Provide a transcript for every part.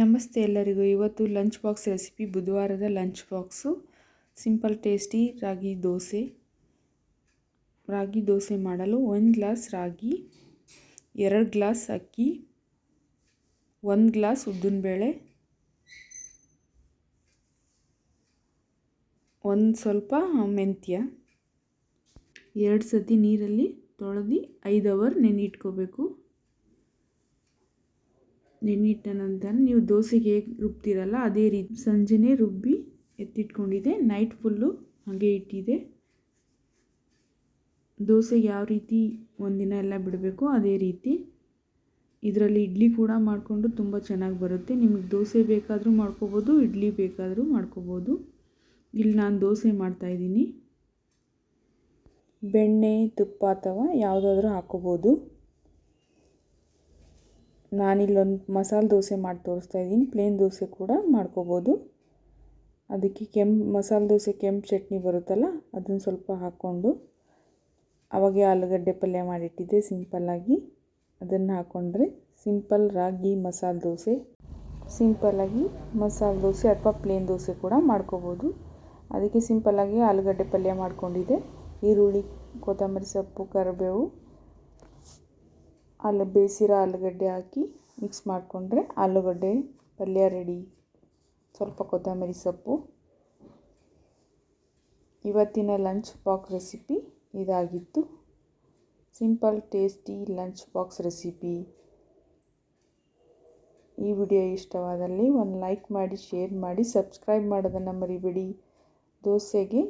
ನಮಸ್ತೆ ಎಲ್ಲರಿಗೂ. ಇವತ್ತು lunch box recipe ಬುಧವಾರದ lunch box simple tasty ragi dosa. Ragi dosa ಮಾಡಲು ಒಂದು ಗ್ಲಾಸ್ ರಾಗಿ, ಎರಡು ಗ್ಲಾಸ್ ಅಕ್ಕಿ, ಒಂದು ಗ್ಲಾಸ್ ಉದ್ದಿನಬೇಳೆ ಒಂದು ಸ್ವಲ್ಪ ಮೆಂತ್ಯ. ಎರಡು ಸತಿ ನೀರಲ್ಲಿ ತೊಳೆದು ಐದು ಅವರ್ ನೆನೆಯಿಟ್ಕೋಬೇಕು ನೆನ್ನಿಟ್ಟ ನಂತರ ನೀವು ದೋಸೆಗೆ ಹೇಗೆ ರುಬ್ತೀರಲ್ಲ, ಅದೇ ರೀತಿ ಸಂಜೆನೇ ರುಬ್ಬಿ ಎತ್ತಿಟ್ಕೊಂಡಿದೆ. ನೈಟ್ ಫುಲ್ಲು ಹಾಗೆ ಇಟ್ಟಿದೆ. ದೋಸೆ ಯಾವ ರೀತಿ ಒಂದಿನ ಎಲ್ಲ ಬಿಡಬೇಕು, ಅದೇ ರೀತಿ. ಇದರಲ್ಲಿ ಇಡ್ಲಿ ಕೂಡ ಮಾಡಿಕೊಂಡು ತುಂಬ ಚೆನ್ನಾಗಿ ಬರುತ್ತೆ. ನಿಮಗೆ ದೋಸೆ ಬೇಕಾದರೂ ಮಾಡ್ಕೋಬೋದು, ಇಡ್ಲಿ ಬೇಕಾದರೂ ಮಾಡ್ಕೋಬೋದು. ಇಲ್ಲಿ ನಾನು ದೋಸೆ ಮಾಡ್ತಾಯಿದ್ದೀನಿ ಬೆಣ್ಣೆ, ತುಪ್ಪ ಅಥವಾ ಯಾವುದಾದ್ರೂ ಹಾಕೋಬೋದು. ನಾನಿಲ್ಲೊಂದು ಮಸಾಲೆ ದೋಸೆ ಮಾಡಿ ತೋರಿಸ್ತಾ ಇದ್ದೀನಿ. ಪ್ಲೇನ್ ದೋಸೆ ಕೂಡ ಮಾಡ್ಕೋಬೋದು. ಅದಕ್ಕೆ ಕೆಂಪು, ಮಸಾಲೆ ದೋಸೆ ಕೆಂಪು ಚಟ್ನಿ ಬರುತ್ತಲ್ಲ, ಅದನ್ನು ಸ್ವಲ್ಪ ಹಾಕ್ಕೊಂಡು, ಅವಾಗೆ ಆಲೂಗಡ್ಡೆ ಪಲ್ಯ ಮಾಡಿಟ್ಟಿದ್ದೆ ಸಿಂಪಲ್ಲಾಗಿ ಅದನ್ನು ಹಾಕ್ಕೊಂಡ್ರೆ ಸಿಂಪಲ್ ರಾಗಿ ಮಸಾಲೆ ದೋಸೆ ಸಿಂಪಲ್ಲಾಗಿ ಮಸಾಲೆ ದೋಸೆ ಅಥವಾ ಪ್ಲೇನ್ ದೋಸೆ ಕೂಡ ಮಾಡ್ಕೋಬೋದು. ಅದಕ್ಕೆ ಸಿಂಪಲ್ಲಾಗಿ ಆಲೂಗಡ್ಡೆ ಪಲ್ಯ ಮಾಡ್ಕೊಂಡಿದ್ದೆ. ಈರುಳ್ಳಿ, ಕೊತ್ತಂಬರಿ ಸೊಪ್ಪು, ಕರಿಬೇವು ಅಲ್ಲಿ ಬೇಯಿಸಿರೋ ಆಲೂಗಡ್ಡೆ ಹಾಕಿ ಮಿಕ್ಸ್ ಮಾಡಿಕೊಂಡ್ರೆ ಆಲೂಗಡ್ಡೆ ಪಲ್ಯ ರೆಡಿ ಸ್ವಲ್ಪ ಕೊತ್ತಂಬರಿ ಸೊಪ್ಪು. ಇವತ್ತಿನ ಲಂಚ್ ಬಾಕ್ಸ್ ರೆಸಿಪಿ ಇದಾಗಿತ್ತು. Simple tasty lunch box recipe ಈ ವಿಡಿಯೋ ಇಷ್ಟವಾದಲ್ಲಿ ಒಂದು ಲೈಕ್ ಮಾಡಿ ಶೇರ್ ಮಾಡಿ ಸಬ್ಸ್ಕ್ರೈಬ್ ಮಾಡೋದನ್ನು ಮರಿಬೇಡಿ. ದೋಸೆಗೆ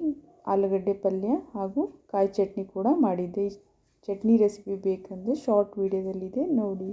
ಆಲೂಗಡ್ಡೆ ಪಲ್ಯ ಹಾಗೂ ಕಾಯಿ ಚಟ್ನಿ ಕೂಡ ಮಾಡಿದ್ದೆ. ಚಟ್ನಿ ರೆಸಿಪಿ ಬೇಕಂದರೆ ಶಾರ್ಟ್ ವಿಡಿಯೋದಲ್ಲಿದೆ ನೋಡಿ.